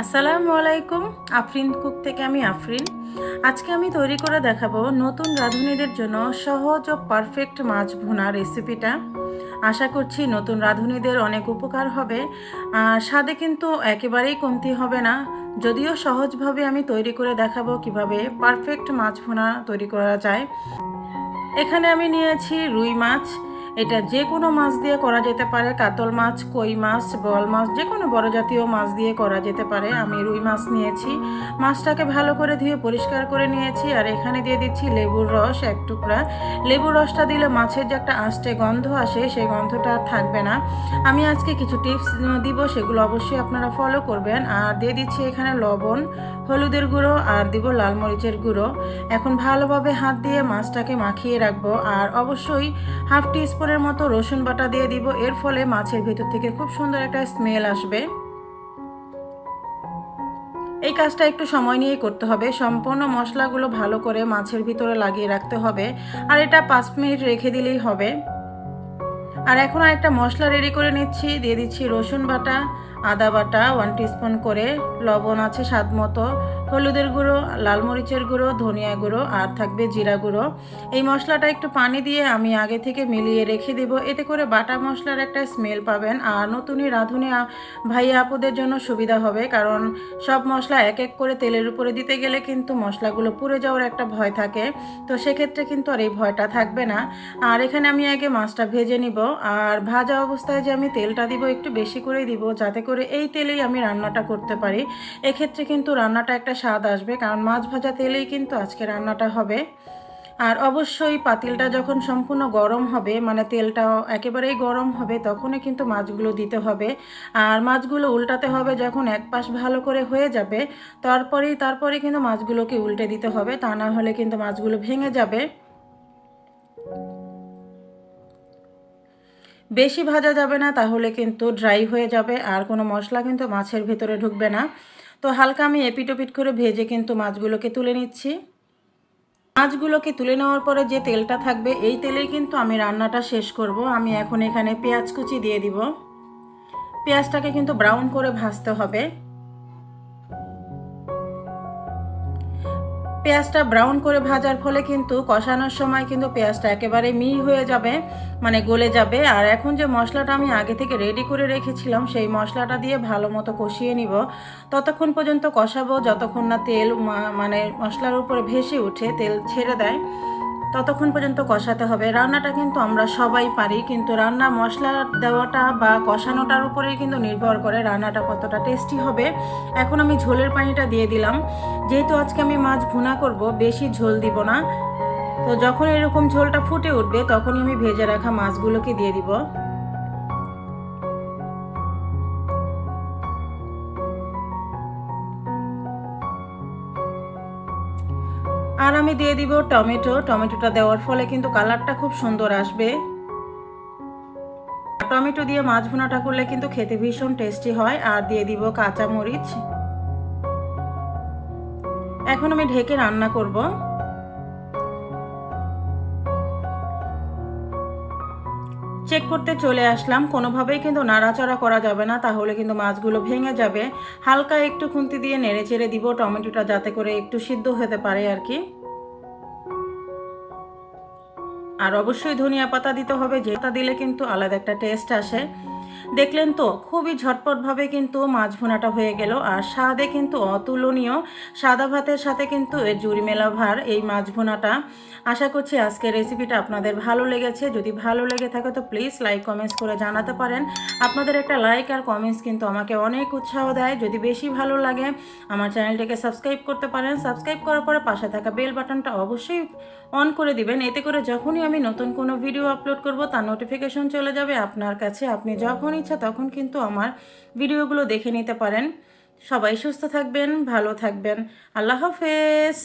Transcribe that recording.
আসসালামু আলাইকুম, আফরিন কুক থেকে আমি আফরিন। আজকে আমি তৈরি করে দেখাবো নতুন রাঁধুনিদের জন্য সহজ ও পারফেক্ট মাছ ভুনা রেসিপিটা। আশা করছি নতুন রাঁধুনিদের অনেক উপকার হবে, আর স্বাদে কিন্তু একেবারেই কমতি হবে না। যদিও সহজভাবে আমি তৈরি করে দেখাবো কীভাবে পারফেক্ট মাছ ভুনা তৈরি করা যায়। এখানে আমি নিয়েছি রুই মাছ এটা যে কোনো মাছ দিয়ে করা যেতে পারে, কাতল মাছ, কই মাছ বল মাছ যে কোনো বড় জাতীয় মাছ দিয়ে করা যেতে পারে। আমি রুই মাছ নিয়েছি। মাছটাকে ভালো করে ধুয়ে পরিষ্কার করে নিয়েছি আর এখানে দিয়ে দিচ্ছি লেবুর রস এক টুকরা। লেবুর রসটা দিলে মাছের যে একটা আষ্টে গন্ধ আসে, সেই গন্ধটা আর থাকবে না। আমি আজকে কিছু টিপস দিব, সেগুলো অবশ্যই আপনারা ফলো করবেন। আর দিয়ে দিচ্ছি এখানে লবণ, হলুদের গুঁড়ো আর দিব লাল মরিচের গুঁড়ো। এখন ভালোভাবে হাত দিয়ে মাছটাকে মাখিয়ে রাখব। আর অবশ্যই হাফ টি স্পুনের মতো রসুন বাটা দিয়ে দিব। এর ফলে মাছের ভেতর থেকে খুব সুন্দর একটা স্মেল আসবে। এই কাজটা একটু সময় নিয়েই করতে হবে। সম্পূর্ণ মশলাগুলো ভালো করে মাছের ভিতরে লাগিয়ে রাখতে হবে। আর এটা পাঁচ মিনিট রেখে দিলেই হবে। আর এখন একটা মশলা রেডি করে নিচ্ছি। দিয়ে দিচ্ছি রসুন বাটা। আদা বাটা ওয়ান টিস্পুন করে লবণ আছে স্বাদ মতো, হলুদের গুঁড়ো, লাল মরিচের গুঁড়ো, ধনিয়া গুঁড়ো আর থাকবে জিরা গুঁড়ো। এই মশলাটা একটু পানি দিয়ে আমি আগে থেকে মিলিয়ে রেখে দেব। এতে করে বাটা মশলার একটা স্মেল পাবেন আর নতুনই রাঁধুনি ভাইয়া আপুদের জন্য সুবিধা হবে কারণ সব মশলা এক এক করে তেলের উপরে দিতে গেলে কিন্তু মশলাগুলো পুড়ে যাওয়ার একটা ভয় থাকে। তো সেক্ষেত্রে কিন্তু আর এই ভয়টা থাকবে না। আর এখানে আমি আগে মাছটা ভেজে নিব। আর ভাজা অবস্থায় যে আমি তেলটা দিব একটু বেশি করেই দিব যাতে করে এই তেলেই আমি রান্নাটা করতে পারি। এক্ষেত্রে কিন্তু রান্নাটা একটা স্বাদ আসবে, কারণ মাছ ভাজা তেলেই কিন্তু আজকে রান্নাটা হবে। আর অবশ্যই পাতিলটা যখন সম্পূর্ণ গরম হবে মানে তেলটা একেবারেই গরম হবে, তখনই কিন্তু মাছগুলো দিতে হবে। আর মাছগুলো উল্টাতে হবে যখন এক পাশ ভালো করে হয়ে যাবে, তারপরেই, তারপরে কিন্তু মাছগুলোকে উল্টে দিতে হবে। তা না হলে কিন্তু মাছগুলো ভেঙে যাবে। বেশি ভাজা যাবে না, তাহলে কিন্তু ড্রাই হয়ে যাবে। আর কোনো মশলা কিন্তু মাছের ভেতরে ঢুকবে না। তো হালকা আমি এপিটোপিট করে ভেজে কিন্তু মাছগুলোকে তুলে নিচ্ছি। মাছগুলোকে তুলে নেওয়ার পরে যে তেলটা থাকবে, এই তেলেই কিন্তু আমি রান্নাটা শেষ করব। আমি এখন এখানে পেঁয়াজ কুচি দিয়ে দিব। পেঁয়াজটাকে কিন্তু ব্রাউন করে ভাজতে হবে। পেঁয়াজটা ব্রাউন করে ভাজার ফলে কিন্তু কষানোর সময় কিন্তু পেঁয়াজটা একেবারে মিহি হয়ে যাবে মানে গলে যাবে। আর এখন যে মশলাটা আমি আগে থেকে রেডি করে রেখেছিলাম, সেই মশলাটা দিয়ে ভালো মতো কষিয়ে নিব। ততক্ষণ পর্যন্ত কষাবো, যতক্ষণ না তেল মানে মশলার উপরে ভেসে উঠে তেল ছেড়ে দেয়। ততক্ষণ পর্যন্ত কষাতে হবে। রান্নাটা কিন্তু আমরা সবাই পারি, কিন্তু রান্না মশলা দেওয়াটা বা কষানোটার উপরেই কিন্তু নির্ভর করে রান্নাটা কতটা টেস্টি হবে। এখন আমি ঝোলের পানিটা দিয়ে দিলাম। যেহেতু আজকে আমি মাছ ভুনা করব, বেশি ঝোল দিব না। তো যখন এরকম ঝোলটা ফুটে উঠবে, তখনই আমি ভেজে রাখা মাছগুলোকে দিয়ে দিব। আর আমি দিয়ে দিব টমেটো। টমেটোটা দেওয়ার ফলে কিন্তু কালারটা খুব সুন্দর আসবে। টমেটো দিয়ে মাছ ভুনাটা করলে কিন্তু খেতে ভীষণ টেস্টি হয়। আর দিয়ে দিব কাঁচা মরিচ এখন আমি ঢেকে রান্না করব। চেক করতে চলে আসলাম। কোনোভাবেই কিন্তু নাড়াচাড়া করা যাবে না, তাহলে কিন্তু মাছগুলো ভেঙে যাবে। হালকা একটু খুন্তি দিয়ে নেড়ে চেড়ে দিব টমেটোটা যাতে করে একটু সিদ্ধ হতে পারে আর কি। আর অবশ্যই ধনিয়া পাতা দিতে হবে, যে পাতা দিলে কিন্তু আলাদা একটা টেস্ট আসে। দেখলেন তো, খুবই ঝটপটভাবে কিন্তু মাছ ভুনাটা হয়ে গেল। আর স্বাদে কিন্তু অতুলনীয়। সাদা ভাতের সাথে কিন্তু এই জুড়ি মেলা ভার এই মাছ ভুনাটা। আশা করছি আজকের রেসিপিটা আপনাদের ভালো লেগেছে। যদি ভালো লেগে থাকে তো প্লিজ লাইক, কমেন্টস করে জানাতে পারেন। আপনাদের একটা লাইক আর কমেন্টস কিন্তু আমাকে অনেক উৎসাহ দেয়। যদি বেশি ভালো লাগে, আমার চ্যানেলটিকে সাবস্ক্রাইব করতে পারেন। সাবস্ক্রাইব করার পরে পাশে থাকা বেল বাটনটা অবশ্যই অন করে দিবেন। এতে করে যখনই আমি নতুন কোনো ভিডিও আপলোড করব, তার নোটিফিকেশন চলে যাবে। আপনার কাছে আপনি যখন ইচ্ছা, তখন কিন্তু আমার ভিডিওগুলো দেখে নিতে পারেন। সবাই সুস্থ থাকবেন, ভালো থাকবেন। আল্লাহ হাফেজ।